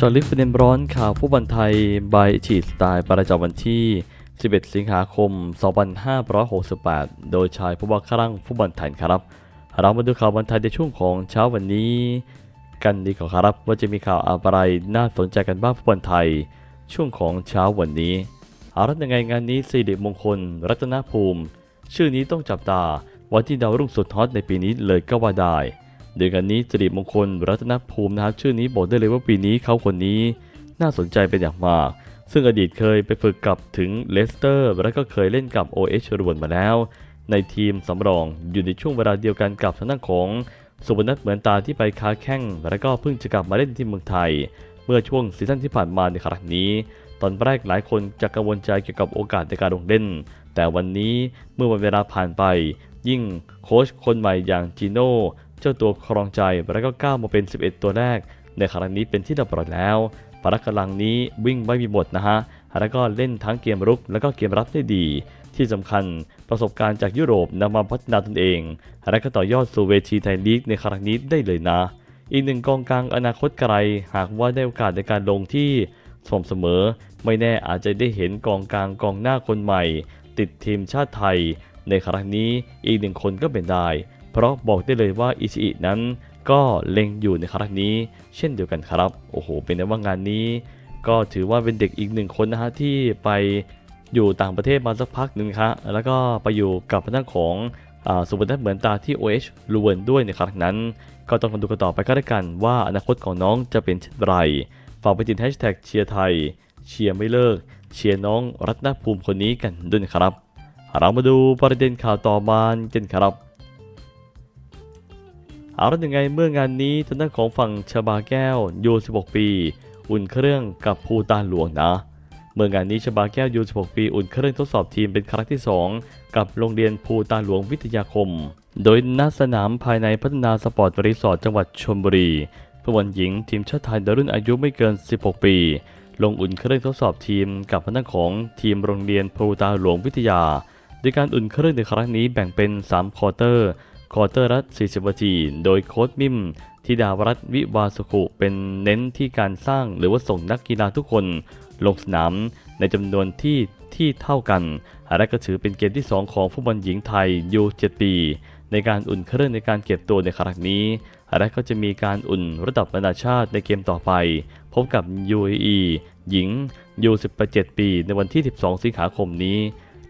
จอลิฟประเด็นร้อนข่าวฟุตบอลไทยบายฉีดสไตล์ประจำวันที่ 11 สิงหาคม 2568 โดยชายผู้ว่าครั่งฟุตบอลไทยครับ เรามาดูข่าวบอลไทยในช่วงของเช้าวันนี้ กันดีกว่าครับว่าจะมีข่าวอะไรน่าสนใจกันบ้างฟุตบอลไทย ช่วงของเช้าวันนี้อาละยังไงงานนี้สิริมงคล รัตนภูมิ ชื่อนี้ต้องจับตาวันที่ดาวรุ่งสุดฮอตในปีนี้เลยก็ว่าได้ โดยกันนี้สิริมงคลรัตนภูมินะครับชื่อนี้บอกได้เลยว่าปีนี้เขาคนนี้น่าสนใจเป็นอย่างมาก ซึ่งอดีตเคยไปฝึกกับถึงเลสเตอร์ แล้วก็เคยเล่นกับ OH รวนมาแล้ว ในทีมสำรองอยู่ในช่วงเวลาเดียวกันกับทางด้านของสุวรรณัทเหมือนตาที่ไปค้าแข้งแล้วก็เพิ่งจะกลับมาเล่นที่เมืองไทย เมื่อช่วงซีซั่นที่ผ่านมาในครั้งนี้ ตอนแรกหลายคนจะกังวลใจเกี่ยวกับโอกาสในการลงเล่น แต่วันนี้เมื่อวันเวลาผ่านไป ยิ่งโค้ชคนใหม่อย่างจีโน่ เจ้าตัวครองใจแล้วก็ก้าวมาเป็น 11 ตัวแรก ในครั้งนี้เป็นที่เรียบร้อยแล้วพละกำลังนี้วิ่งไม่มีบทนะฮะแล้วก็เล่นทั้งเกมรุกแล้วก็เกมรับได้ดี ที่สำคัญประสบการณ์จากยุโรปนำมาพัฒนาตนเองและก็ต่อยอดสู่เวทีไทยลีกในครั้งนี้ได้เลยนะ อีกหนึ่งกองกลางอนาคตไกล หากว่าได้โอกาสในการลงที่สม่ำเสมอ ไม่แน่อาจจะได้เห็นกองกลางกองหน้าคนใหม่ ติดทีมชาติไทย ในครั้งนี้อีกหนึ่งคนก็เป็นได้ เพราะบอกได้เลยว่าอิชิอินั้นก็เล็งอยู่ในครั้งนี้ เช่นเดียวกันครับ โอ้โห เป็นได้ว่างานนี้ ก็ถือว่าเป็นเด็กอีกหนึ่งคนนะฮะที่ไปอยู่ต่างประเทศมาสักพักหนึ่งครับแล้วก็ไปอยู่กับทางด้านของสุวรรณเหมือนตาที่ OH ลูเวนด้วยในครั้งนั้น ก็ต้องมาดูกันต่อไปก็แล้วกันว่าอนาคตของน้องจะเป็นเช่นไร ฝากไปติดแฮชแท็กเชียร์ไทย เชียร์ไม่เลิก เชียร์น้องรัตนภูมิคนนี้กันด้วยนะครับ เรามาดูประเด็นข่าวต่อมากันครับ เอาล้วยังไงเมื่องานนี้ทางด้านของฝั่งชบาแก้วยู16 ปี อุ่นเครื่องกับภูตานหลวงนะ เมื่องานนี้ชบาแก้วยู16 ปี อุ่นเครื่องทดสอบทีมเป็นครั้งที่ 2 กับโรงเรียนภูตานหลวงวิทยาคม โดยณสนามภายในพัฒนาสปอร์ตรีสอร์ทจังหวัดชลบุรีผู้บอลหญิงทีมชาติไทยในรุ่นอายุไม่เกิน 16 ปี ลงอุ่นเครื่องทดสอบทีมกับทางด้านของทีมโรงเรียนภูตานหลวงวิทยา โดยการอุ่นเครื่องในครั้งนี้แบ่งเป็น 3 ควอเตอร์ ควอเตอร์ละ40นาที โดยโค้ชมิมธิดาวรัตวิวาสุขุเป็นเน้นที่การสร้างหรือว่าส่งนักกีฬาทุกคนลงสนามในจำนวนที่ที่เท่ากันและก็ถือเป็นเกมที่ 2 ของฟุตบอลหญิงไทยยู7ปี ในการอุ่นเครื่องในการเก็บตัวในครั้งนี้ และก็จะมีการอุ่นระดับนานาชาติในเกมต่อไป พบกับ UAE หญิงยู17 ปี ในวันที่ 12 สิงหาคมนี้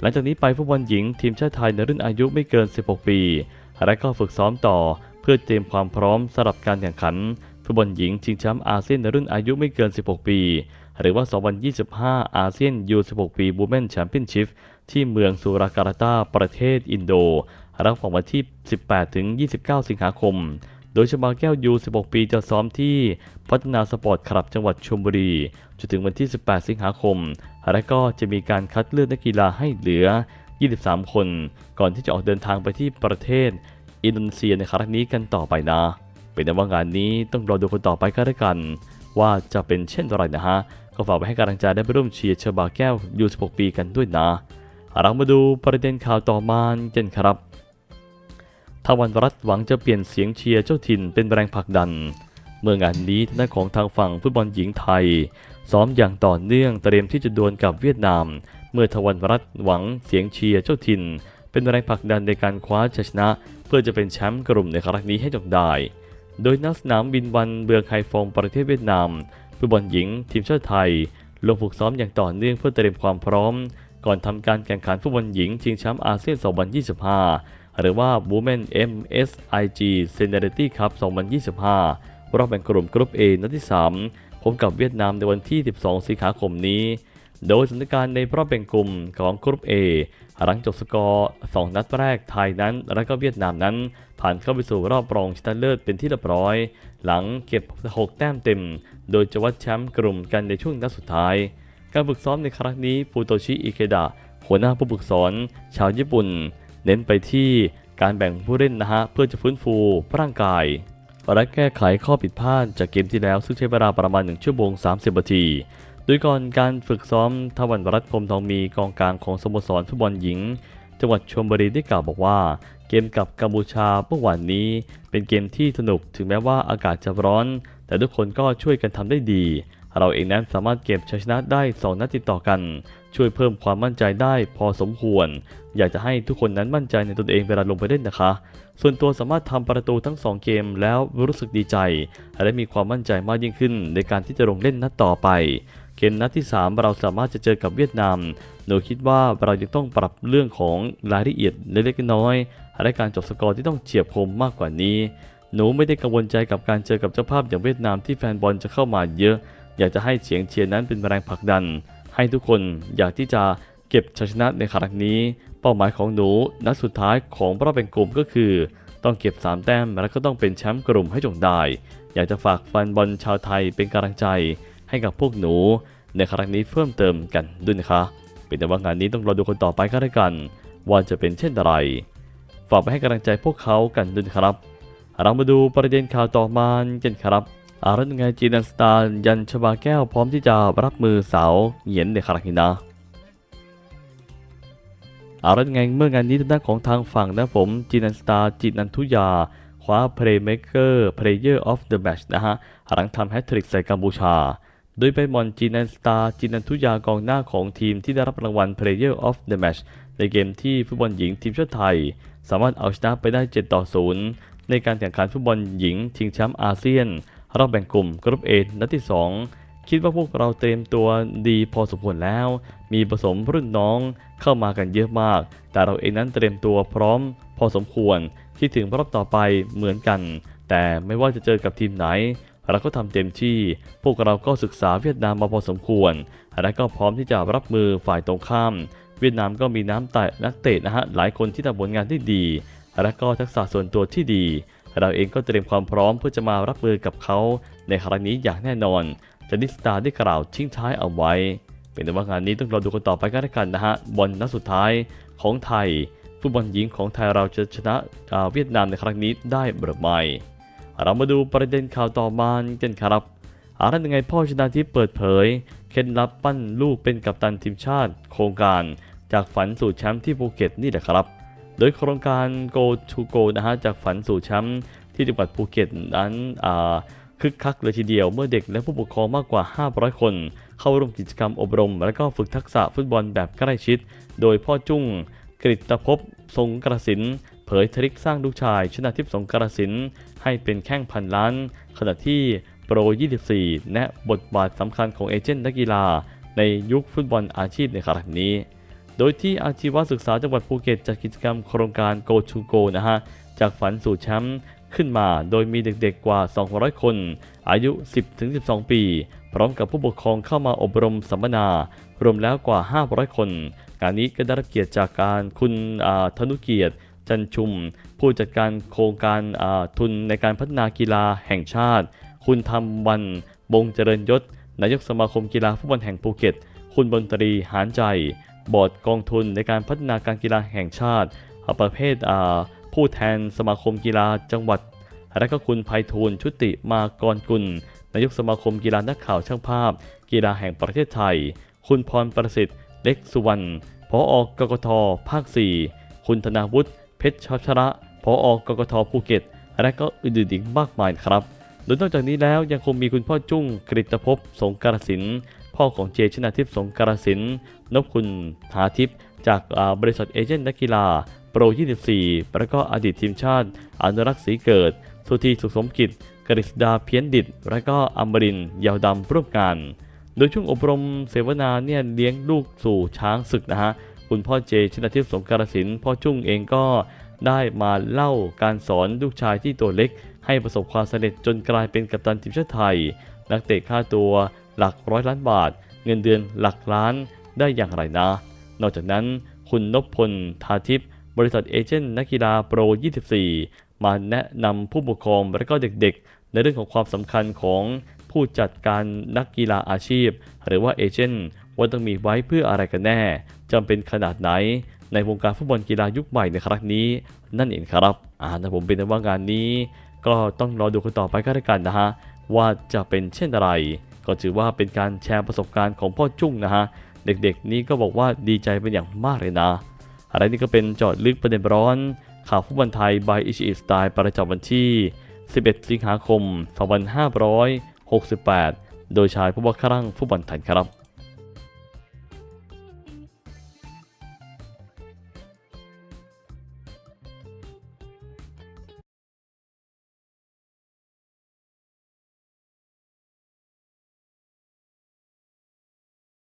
หลังจากนี้ไปฟุตบอลหญิงทีมชาติไทยในรุ่นอายุไม่เกิน 16 ปี และก็ฝึกซ้อมต่อ เพื่อเตรียมความพร้อมสำหรับการแข่งขันฟุตบอลหญิงชิงแชมป์อาเซียนในรุ่นอายุไม่เกิน 16 ปี หรือว่า 2025 อาเซียนยู16 ปีบูแมนแชมเปี้ยนชิพที่เมืองสุราการ์ตาประเทศอินโดรับของวันที่ 18 ถึง 29 สิงหาคม โดยชบาแก้วยู 16 ปีจะซ้อมที่พัฒนาสปอร์ตคลับจังหวัดชลบุรี จนถึงวันที่ 18 สิงหาคม และก็จะมีการคัดเลือกนักกีฬาให้เหลือ 23 คน ก่อนที่จะออกเดินทางไปที่ประเทศ อินโดนีเซียในครั้งนี้กันต่อไปนะ เป็นแต่ว่างานนี้ต้องรอดูคนต่อไปก็แล้วกัน ว่าจะเป็นเช่นไรนะฮะ ก็ฝากไปให้กำลังใจได้ไปร่วมเชียร์เชอร์บาแก้วยู16 ปีกันด้วยนะเรามาดูประเด็นข่าวต่อมากันครับทวันรัฐหวังจะเปลี่ยนเสียงเชียร์เจ้าถิ่นเป็นแรงผลักดัน เมื่องานนี้ทางด้านของทางฝั่งฟุตบอลหญิงไทย ซ้อมอย่างต่อเนื่องเตรียมที่จะดวลกับเวียดนาม เมื่อทวันรัฐหวังเสียงเชียร์เจ้าถิ่น เป็นแรงผลักดันในการคว้าชัยชนะ เพื่อจะเป็นแชมป์กลุ่มในครั้งนี้ให้จงได้ โดยนักสนามบินวันเบืองไคฟงประเทศเวียดนามฟุตบอลหญิง ทีมชาติไทย ลงฝึกซ้อมอย่างต่อเนื่องเพื่อเตรียมความพร้อม ก่อนทำการแข่งขันฟุตบอลหญิงชิงแชมป์อาเซียน 2025 หรือว่า Women MSIG Seniority Cup 2025 รอบแบ่งกลุ่มกรุ๊ป A นัดที่ 3พบกับเวียดนามในวันที่ 12 สิงหาคมนี้ โดยสถานการณ์ในรอบแบ่งกลุ่มของกรุ๊ป A หลังจบสกอร์ 2 นัดแรกไทยนั้น และก็เวียดนามนั้น ผ่านเข้าไปสู่รอบรองชนะเลิศเป็นที่เรียบร้อย หลังเก็บ 6 แต้มเต็ม โดยจะวัดแชมป์กลุ่มกันในช่วงนัดสุดท้าย การฝึกซ้อมในครั้งนี้ฟูโตชิอิเคดะหัวหน้าผู้ฝึกสอน ชาวญี่ปุ่น เน้นไปที่การแบ่งผู้เล่นนะฮะเพื่อจะฟื้นฟูร่างกายและแก้ไขข้อผิดพลาดจากเกมที่แล้วซึ่งใช้เวลาประมาณ 1 ชั่วโมง 30 นาที โดยก่อนการฝึกซ้อมทวันรัตพรมทองมีกองกลางของสโมสรฟุตบอลหญิง จังหวัดชลบุรีได้กล่าวบอกว่า เกมกับกัมพูชาเมื่อวานนี้ เป็นเกมที่สนุกถึงแม้ว่าอากาศจะร้อน แต่ทุกคนก็ช่วยกันทำได้ดี เราเองนั้นสามารถเก็บชัยชนะได้ 2 นัดติดต่อกัน ช่วยเพิ่มความมั่นใจได้พอสมควร อยากจะให้ทุกคนนั้นมั่นใจในตนเองเวลาลงไปเล่นนะคะ ส่วนตัวสามารถทำประตูทั้ง 2 เกมแล้วรู้สึกดีใจ และมีความมั่นใจมากยิ่งขึ้นในการที่จะลงเล่นนัดต่อไป เกมนัดที่ 3 เราสามารถจะเจอกับเวียดนามหนูคิดว่าเรายังต้องปรับเรื่องของรายละเอียดเล็กๆน้อยๆและการจบสกอร์ที่ต้องเฉียบคมมากกว่านี้ หนูไม่ได้กังวลใจกับการเจอกับเจ้าภาพอย่างเวียดนามที่แฟนบอลจะเข้ามาเยอะ อยากจะให้เสียงเชียร์นั้นเป็นแรงผลักดัน ให้ทุกคนอยากที่จะเก็บชัยชนะในครั้งนี้ เป้าหมายของหนูนัดสุดท้ายของรอบแบ่งกลุ่มก็คือ ต้องเก็บ 3 แต้มและก็ต้องเป็นแชมป์กลุ่มให้จงได้ อยากจะฝากแฟนบอลชาวไทยเป็นกำลังใจ ให้กับพวกหนู ในครั้งนี้เพิ่มเติมกันด้วยนะคะ เป็นแต่ว่างานนี้ต้องรอดูคนต่อไปก็แล้วกัน ว่าจะเป็นเช่นไร ฝากไปให้กำลังใจพวกเขากันด้วยครับ เรามาดูประเด็นข่าวต่อมากันครับอารัตไงจีนันสตาร์ยันชบาแก้วพร้อมที่จะรับมือสาวเหยียนในครั้งนี้นะอารัตไงเมื่องานนี้ทางด้านของทางฝั่งนะผมจีนันสตาร์จินันทุยาคว้า Playmaker Player of the Match นะฮะ หลังทำแฮตทริกใส่กัมพูชา โดยไปมอนจีนันสตาร์จินันทุยากองหน้าของทีมที่ได้รับรางวัล Player of the Match ในเกมที่ฟุตบอลหญิงทีมชาติไทย สามารถเอาชนะไปได้ 7 ต่อ 0 ในการแข่งขันฟุตบอลหญิงชิงแชมป์อาเซียน รอบแบ่งกลุ่มกรุ๊ปเอนัดที่ 2 คิดว่าพวกเราเตรียมตัวดีพอสมควรแล้ว มีผสมรุ่นน้องเข้ามากันเยอะมาก แต่เราเองนั้นเตรียมตัวพร้อม พอสมควรคิดถึงรอบต่อไปเหมือนกัน แต่ไม่ว่าจะเจอกับทีมไหน เราก็ทำเต็มที่ พวกเราก็ศึกษาเวียดนามมาพอสมควร และก็พร้อมที่จะรับมือฝ่ายตรงข้าม เวียดนามก็มีน้ำแต่นักเตะนะฮะหลายคนที่ทำผลงานได้ดี และก็ทักษะส่วนตัวที่ดี เราเองก็เตรียมความพร้อมเพื่อจะมารับมือกับเขาในครั้งนี้อย่างแน่นอนจานิสตาได้กล่าวทิ้งท้ายเอาไว้ เป็นแต่ว่างานนี้ต้องรอดูกันต่อไปกันแล้วกันนะฮะบอลนัดสุดท้ายของไทย ฟุตบอลหญิงของไทยเราจะชนะเวียดนามในครั้งนี้ได้หรือไม่ เรามาดูประเด็นข่าวต่อมากันครับ อารันยังไงพ่อชนะทิพย์เปิดเผย เคล็ดลับปั้นลูกเป็นกัปตันทีมชาติ โครงการจากฝันสู่แชมป์ที่ภูเก็ตนี่แหละครับ โดยโครงการ Go to Go นะฮะจากฝันสู่แชมป์ที่จังหวัดภูเก็ตนั้นคึกคักเลยทีเดียวเมื่อเด็กและผู้ปกครองมากกว่า 500 คน เข้าร่วมกิจกรรมอบรม และก็ฝึกทักษะฟุตบอลแบบใกล้ชิด โดยพ่อจุ้งกฤตภพทรงกระสิน เผยทริคสร้างลูกชายชนะทิพย์สงกระสินให้เป็นแข้งพันล้าน ขณะที่โปร 24 แนะบทบาทสำคัญของเอเจนต์นักกีฬา ในยุคฟุตบอลอาชีพในครั้งนี้ โดยที่อาชีวศึกษาจังหวัดภูเก็ตจัดกิจกรรมโครงการ Go to Go นะฮะ จากฝันสู่แชมป์ขึ้นมาโดยมีเด็กๆกว่า 200 คน อายุ 10-12 ปี พร้อมกับผู้ปกครองเข้ามาอบรมสัมมนา รวมแล้วกว่า 500 คน งานนี้ก็ได้รับเกียรติจากการคุณธนุเกียรติ จันชุม ผู้จัดการโครงการทุนในการพัฒนากีฬาแห่งชาติ คุณธรรมวัน บงเจริญยศ นายกสมาคมกีฬาฟุตบอลแห่งภูเก็ต คุณบนตรีหานใจ บอร์ดกองทุนในการพัฒนาการกีฬาแห่งชาติ ประเภทผู้แทนสมาคมกีฬาจังหวัด และก็คุณไพฑูรย์ชุติมากรกุล นายกสมาคมกีฬานักข่าวช่างภาพ กีฬาแห่งประเทศไทย คุณพรประสิทธิ์ เล็กสุวรรณ พออกกทภาค 4 คุณธนาวุฒิ เพชรชชระพออกกทภูเก็ต และก็อื่นๆอีกมากมายครับ โดยนอกจากนี้แล้วยังคงมีคุณพ่อจุ้งกฤตภพสงกรสิน พ่อของเจชนาทิพย์สงกรสิน นพคุณหาทิพย์จากบริษัทเอเจนต์นักกีฬา โปร 24 แล้วก็อดีตทีมชาติ อนุรักษ์ศรีเกิด สุธีสุขสมกิจ กฤษดาเพียนดิต และก็อมรินยาวดำร่วมงานโดยช่วงอบรมเสวนาเนี่ยเลี้ยงลูกสู่ช้างศึกนะฮะ คุณพ่อเจชนาทิพย์สงการสินพ่อจุ้งเองก็ได้มาเล่าการสอนลูกชายที่ตัวเล็ก ให้ประสบความสำเร็จจนกลายเป็นกัปตันทีมชาติไทย นักเตะค่าตัวหลักร้อยล้านบาท เงินเดือนหลักล้านได้อย่างไรนะ นอกจากนั้นคุณนพพลทาทิพย์บริษัทเอเจนต์นักกีฬาโปร 24 มาแนะนำผู้ปกครองและก็เด็กๆ ในเรื่องของความสำคัญของผู้จัดการนักกีฬาอาชีพ หรือว่าเอเจนต์ ว่าต้องมีไว้เพื่ออะไรกันแน่จำเป็นขนาดไหน ในวงการฟุตบอลกีฬายุคใหม่ในครั้งนี้ นั่นเองครับอ่านะผมเป็นว่างานนี้ ก็ต้องรอดูกันต่อไปก็แล้วกันนะฮะว่าจะเป็นเช่นไร ก็ถือว่าเป็นการแชร์ประสบการณ์ของพ่อจุ้งนะฮะเด็กๆ นี้ก็บอกว่าดีใจเป็นอย่างมากเลยนะอะไรนี่ก็เป็นจอดลึกประเด็นร้อน ข่าวฟุตบอลไทย by อิชิสไตล์ประจำวันที่ 11 สิงหาคม 2568 โดยชายผู้ว่าครั่งฟุตบอลไทยครับ